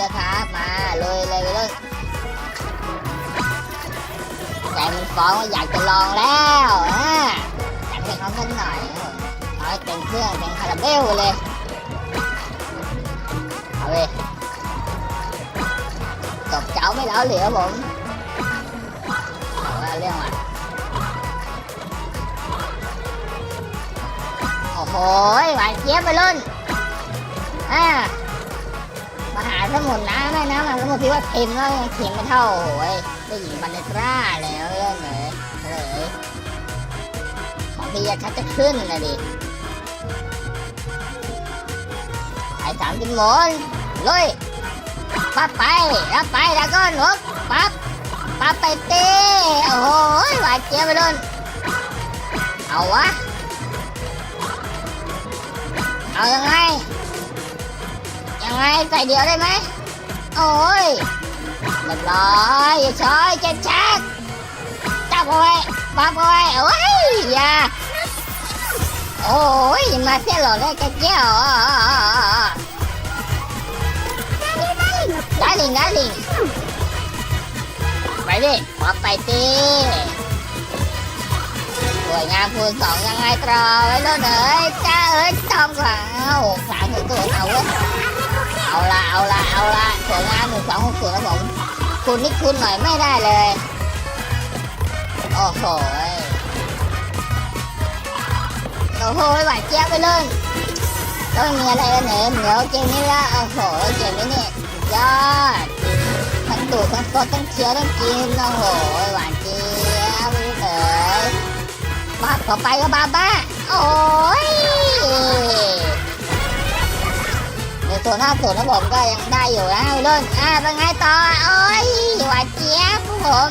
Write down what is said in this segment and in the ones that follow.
นะครับมาเลยเลยไปเลยใจมันฟ้องว่าอยากจะลองแล้วอ่าจัดให้เขาสักหน่อยเอาให้เต็มเครื่องเต็มคาราเบลเลยเอาเลยจบเจ้าไม่แล้วเหลือผมเอาว่าเรื่องอะโอ้โหหวานเจี๊ยบไปรุ่นอ่าาหาสมุนน้ำแม่น้ำมันสมุนที่ว่าเค็มแล้วยังเค็มไม่เท่าโอ้ยได้หญิงบันเดตราแล้วเรื่องเลยเลยของพี่จะชัดจะขึ้นนะดิไอ้สามจินหมนลุยปั๊บไปรับไปแล้วก็หนุกปั๊บปั๊บไปเต้โอ้โหหวานเจี๊ยบไปรุ่นเอาวะเอายังไง ไงใส่เดียวได้ไหมโอ้ยเรียบร้อยอย่าช้อยเจ็ดชักจับเอาไว้ปั๊บเอาไว้โอ้ยอย่าโอ้ยมาเสียหล่อเลยแกเจ้าได้ลิงได้ลิงไปดิปั๊บไปตีสวยงามคูณสองยังไงต่อไว้แล้วเนยจ้าเอ้ยจอมกว่าเอาสาถึงตัวเอาเว้ย เอาละเอาละเอาละสวยงามหนึ่งสองหกศูนย์ครับผมคุณนิดคุณหน่อยไม่ได้เลย โอ้โหโอ้โหหวานเจี๊ยบไปเลยต้องมีอะไรกันเหนือเหนียวเกมนี้ละโอ้โหเกมนี้เนี่ยยอดทั้งดูดทั้งสดทั้งเคี้ยวทั้งกินโอ้โหหวานเจี๊ยบเลยมาต่อไปก็บาบ้าโอ้ย ส่วนห้าศูนนะผมก็ยังได้อยู่นะวัยรุ่นอ่าเป็นไงต่อ โอ้ยหวานเจี๊ยบครับผม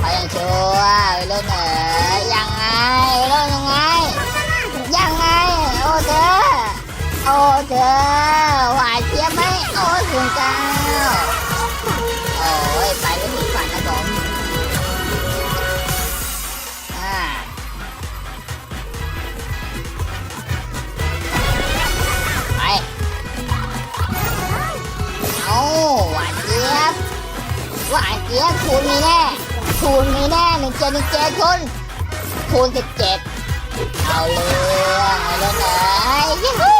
ไปยังชัวร์วัยรุ่นเอ๋ยยังไงวัยรุ่นยังไง ยังไง โอ้เธอโอ้เธอหวานเจี๊ยบไหมโอ้ถึงเจ้ หวานเจี๊ยบคูณมีแน่คูณมีแน่หนึ่งเจ็ดหนึ่งเจ็ดคูณคูณสิบเจ็ดเอาเรื่องเอาเรื่องเลยยูฮู